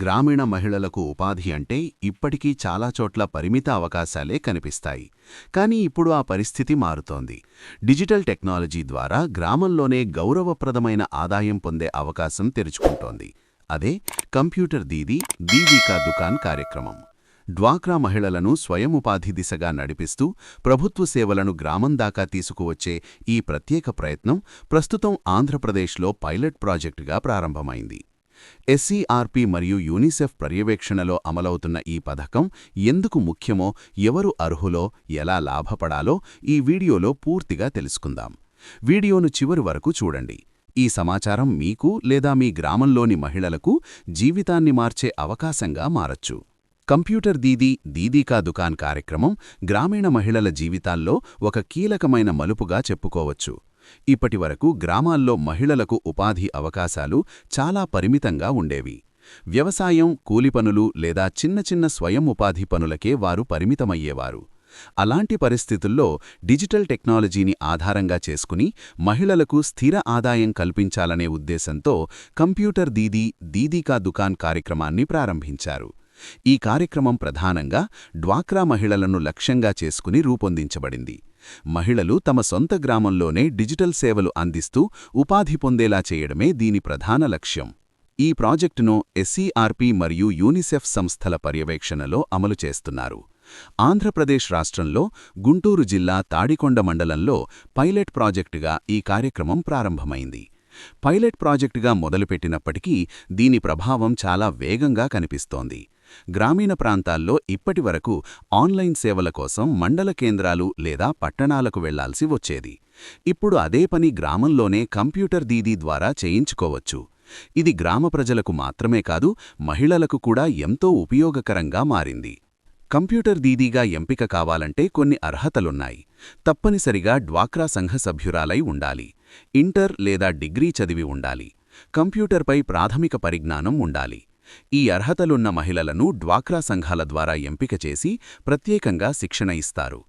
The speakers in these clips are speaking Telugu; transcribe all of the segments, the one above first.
గ్రామీణ మహిళలకు ఉపాధి అంటే ఇప్పటికీ చాలా చోట్ల పరిమిత అవకాశాలే కనిపిస్తాయి. కానీ ఇప్పుడు ఆ పరిస్థితి మారుతోంది. డిజిటల్ టెక్నాలజీ ద్వారా గ్రామంలోనే గౌరవప్రదమైన ఆదాయం పొందే అవకాశం తెరుచుకుంటోంది. అదే కంప్యూటర్ దీదీ దీవికా దుకాన్ కార్యక్రమం. డ్వాక్రా మహిళలను స్వయం ఉపాధి దిశగా నడిపిస్తూ ప్రభుత్వ సేవలను గ్రామం దాకా తీసుకువచ్చే ఈ ప్రత్యేక ప్రయత్నం ప్రస్తుతం ఆంధ్రప్రదేశ్లో పైలట్ ప్రాజెక్టుగా ప్రారంభమైంది. ఎస్సీఆర్పీ మరియు యూనిసెఫ్ పర్యవేక్షణలో అమలవుతున్న ఈ పథకం ఎందుకు ముఖ్యమో ఎవరు అర్హులో ఎలా లాభపడాలో ఈ వీడియోలో పూర్తిగా తెలుసుకుందాం. వీడియోను చివరి వరకు చూడండి. ఈ సమాచారం మీకు లేదా మీ గ్రామంలోని మహిళలకు జీవితాన్ని మార్చే అవకాశంగా మారచ్చు. కంప్యూటర్ దీదీ దీదీకా దుకాన్ కార్యక్రమం గ్రామీణ మహిళల జీవితాల్లో ఒక కీలకమైన మలుపుగా చెప్పుకోవచ్చు. ఇప్పటివరకు గ్రామాల్లో మహిళలకు ఉపాధి అవకాశాలు చాలా పరిమితంగా ఉండేవి. వ్యవసాయం కూలిపనులు లేదా చిన్న చిన్న స్వయం ఉపాధి పనులకే వారు పరిమితమయ్యేవారు. అలాంటి పరిస్థితుల్లో డిజిటల్ టెక్నాలజీని ఆధారంగా చేసుకుని మహిళలకు స్థిర ఆదాయం కల్పించాలనే ఉద్దేశంతో కంప్యూటర్ దీదీ దీదీకా దుకాన్ కార్యక్రమాన్ని ప్రారంభించారు. ఈ కార్యక్రమం ప్రధానంగా డ్వాక్రా మహిళలను లక్ష్యంగా చేసుకుని రూపొందించబడింది. మహిళలు తమ సొంత గ్రామంలోనే డిజిటల్ సేవలు అందిస్తూ ఉపాధి పొందేలా చేయడమే దీని ప్రధాన లక్ష్యం. ఈ ప్రాజెక్టును ఎస్సీఆర్పి మరియు యూనిసెఫ్ సంస్థల పర్యవేక్షణలో అమలు చేస్తున్నారు. ఆంధ్రప్రదేశ్ రాష్ట్రంలో గుంటూరు జిల్లా తాడికొండ మండలంలో పైలట్ ప్రాజెక్టుగా ఈ కార్యక్రమం ప్రారంభమైంది. పైలట్ ప్రాజెక్టుగా మొదలుపెట్టినప్పటికీ దీని ప్రభావం చాలా వేగంగా కనిపిస్తోంది. గ్రామీణ ప్రాంతాల్లో ఇప్పటివరకు ఆన్లైన్ సేవల కోసం మండల కేంద్రాలు లేదా పట్టణాలకు వెళ్ళాల్సి వచ్చేది. ఇప్పుడు అదే పని గ్రామంలోనే కంప్యూటర్ దీదీ ద్వారా చేయించుకోవచ్చు. ఇది గ్రామ ప్రజలకు మాత్రమే కాదు మహిళలకు కూడా ఎంతో ఉపయోగకరంగా మారింది. కంప్యూటర్ దీదీగా ఎంపిక కావాలంటే కొన్ని అర్హతలున్నాయి. తప్పనిసరిగా డ్వాక్రా సంఘ సభ్యురాలై ఉండాలి. ఇంటర్ లేదా డిగ్రీ చదివి ఉండాలి. కంప్యూటర్పై ప్రాథమిక పరిజ్ఞానం ఉండాలి. ఈ అర్హతలున్న మహిళలను డ్వాక్రా సంఘాల ద్వారా ఎంపిక చేసి ప్రత్యేకంగా శిక్షణ ఇస్తారు.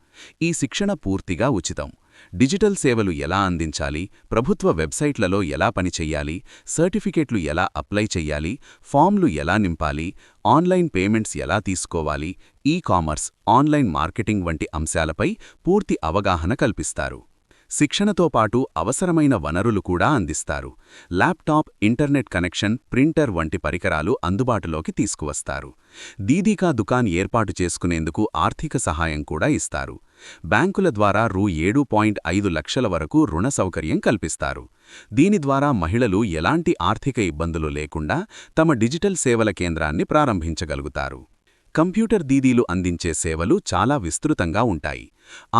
ఈ శిక్షణ పూర్తిగా ఉచితం. డిజిటల్ సేవలు ఎలా అందించాలి? ప్రభుత్వ వెబ్సైట్లలో ఎలా పనిచెయ్యాలి సర్టిఫికేట్లు ఎలా అప్లై చెయ్యాలి ఫామ్లు ఎలా నింపాలి? ఆన్లైన్ పేమెంట్స్ ఎలా తీసుకోవాలి? ఈ కామర్స్ ఆన్లైన్ మార్కెటింగ్ వంటి అంశాలపై పూర్తి అవగాహన కల్పిస్తారు. శిక్షణతో పాటు అవసరమైన వనరులు కూడా అందిస్తారు. ల్యాప్టాప్ ఇంటర్నెట్ కనెక్షన్ ప్రింటర్ వంటి పరికరాలు అందుబాటులోకి తీసుకువస్తారు. దీదీకా దుకాన్ ఏర్పాటు చేసుకునేందుకు ఆర్థిక సహాయం కూడా ఇస్తారు. బ్యాంకుల ద్వారా రూ. ఏడు పాయింట్ ఐదు లక్షల వరకు రుణ సౌకర్యం కల్పిస్తారు. దీని ద్వారా మహిళలు ఎలాంటి ఆర్థిక ఇబ్బందులు లేకుండా తమ డిజిటల్ సేవల కేంద్రాన్ని ప్రారంభించగలుగుతారు. కంప్యూటర్ దీదీలు అందించే సేవలు చాలా విస్తృతంగా ఉంటాయి.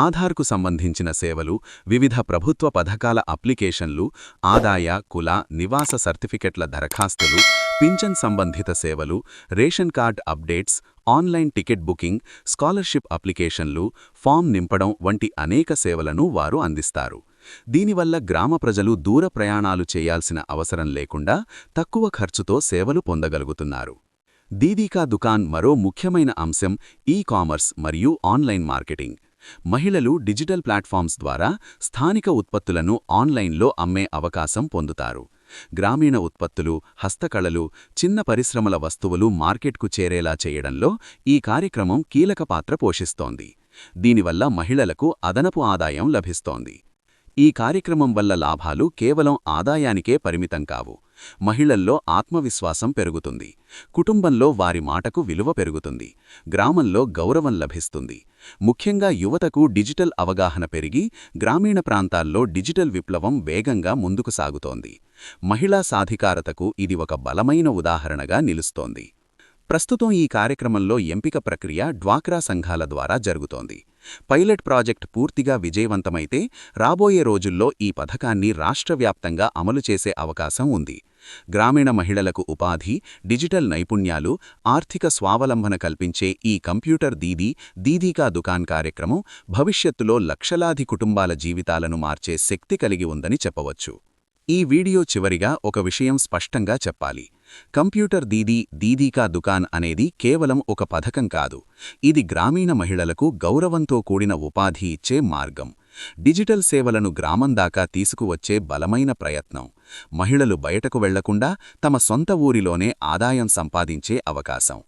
ఆధార్కు సంబంధించిన సేవలు వివిధ ప్రభుత్వ పథకాల అప్లికేషన్లు ఆదాయ కుల నివాస సర్టిఫికెట్ల దరఖాస్తులు పింఛన్ సంబంధిత సేవలు ration card updates online ticket booking scholarship అప్లికేషన్లు ఫామ్ నింపడం వంటి అనేక సేవలను వారు అందిస్తారు. దీనివల్ల గ్రామ ప్రజలు దూర ప్రయాణాలు చేయాల్సిన అవసరం లేకుండా తక్కువ ఖర్చుతో సేవలు పొందగలుగుతున్నారు. దీదీకా దుకాన్ మరో ముఖ్యమైన అంశం ఈ కామర్స్ మరియు ఆన్లైన్ మార్కెటింగ్. మహిళలు డిజిటల్ ప్లాట్ఫామ్స్ ద్వారా స్థానిక ఉత్పత్తులను ఆన్లైన్లో అమ్మే అవకాశం పొందుతారు. గ్రామీణ ఉత్పత్తులు హస్తకళలు చిన్న పరిశ్రమల వస్తువులు మార్కెట్కు చేరేలా చేయడంలో ఈ కార్యక్రమం కీలక పాత్ర పోషిస్తోంది. దీనివల్ల మహిళలకు అదనపు ఆదాయం లభిస్తోంది. ఈ కార్యక్రమం వల్ల లాభాలు కేవలం ఆదాయానికే పరిమితం కావు. మహిళల్లో ఆత్మవిశ్వాసం పెరుగుతుంది. కుటుంబంలో వారి మాటకు విలువ పెరుగుతుంది. గ్రామంలో గౌరవం లభిస్తుంది. ముఖ్యంగా యువతకు డిజిటల్ అవగాహన పెరిగి గ్రామీణ ప్రాంతాల్లో డిజిటల్ విప్లవం వేగంగా ముందుకు సాగుతోంది. మహిళా సాధికారతకు ఇది ఒక బలమైన ఉదాహరణగా నిలుస్తోంది. ప్రస్తుతం ఈ కార్యక్రమంలో ఎంపిక ప్రక్రియ డ్వాక్రా సంఘాల ద్వారా జరుగుతోంది. పైలట్ ప్రాజెక్ట్ పూర్తిగా విజయవంతమైతే రాబోయే రోజుల్లో ఈ పథకాన్ని రాష్ట్రవ్యాప్తంగా అమలు చేసే అవకాశం ఉంది. గ్రామీణ మహిళలకు ఉపాధి డిజిటల్ నైపుణ్యాలు ఆర్థిక స్వావలంబన కల్పించే ఈ కంప్యూటర్ దీదీ దీదీకా దుకాన్ కార్యక్రమం భవిష్యత్తులో లక్షలాది కుటుంబాల జీవితాలను మార్చే శక్తి కలిగి ఉందని చెప్పవచ్చు. ఈ వీడియో చివరిగా ఒక విషయం స్పష్టంగా చెప్పాలి. కంప్యూటర్ దీదీ దీదీకా దుకాన్ అనేది కేవలం ఒక పథకం కాదు. ఇది గ్రామీణ మహిళలకు గౌరవంతో కూడిన ఉపాధి ఇచ్చే మార్గం. డిజిటల్ సేవలను గ్రామం దాకా తీసుకువచ్చే బలమైన ప్రయత్నం. మహిళలు బయటకు వెళ్ళకుండా తమ సొంత ఊరిలోనే ఆదాయం సంపాదించే అవకాశం.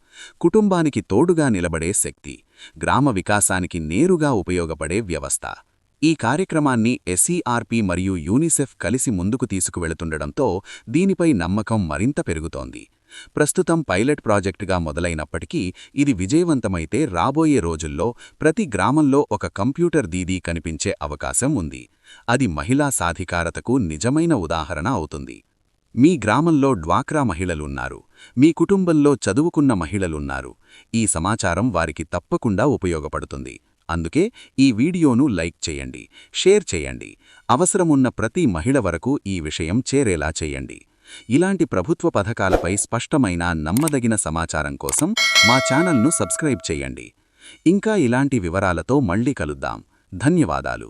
కుటుంబానికి తోడుగా నిలబడే శక్తి. గ్రామ వికాసానికి నేరుగా ఉపయోగపడే వ్యవస్థ. ఈ కార్యక్రమాన్ని ఎస్ఈఆర్పి మరియు యూనిసెఫ్ కలిసి ముందుకు తీసుకువెళుతుండటంతో దీనిపై నమ్మకం మరింత పెరుగుతోంది. ప్రస్తుతం పైలట్ ప్రాజెక్టుగా మొదలైనప్పటికీ ఇది విజయవంతమైతే రాబోయే రోజుల్లో ప్రతి గ్రామంలో ఒక కంప్యూటర్ దీదీ కనిపించే అవకాశం ఉంది. అది మహిళా సాధికారతకు నిజమైన ఉదాహరణ అవుతుంది. మీ గ్రామంలో డ్వాక్రా మహిళలున్నారు. మీ కుటుంబంలో చదువుకున్న మహిళలున్నారు. ఈ సమాచారం వారికి తప్పకుండా ఉపయోగపడుతుంది. అందుకే ఈ వీడియోను లైక్ చేయండి షేర్ చేయండి. అవసరమున్న ప్రతి మహిళ వరకు ఈ విషయం చేరేలా చేయండి. ఇలాంటి ప్రభుత్వ పథకాలపై స్పష్టమైన నమ్మదగిన సమాచారం కోసం మా ఛానల్ను సబ్స్క్రైబ్ చేయండి. ఇంకా ఇలాంటి వివరాలతో మళ్ళీ కలుద్దాం. ధన్యవాదాలు.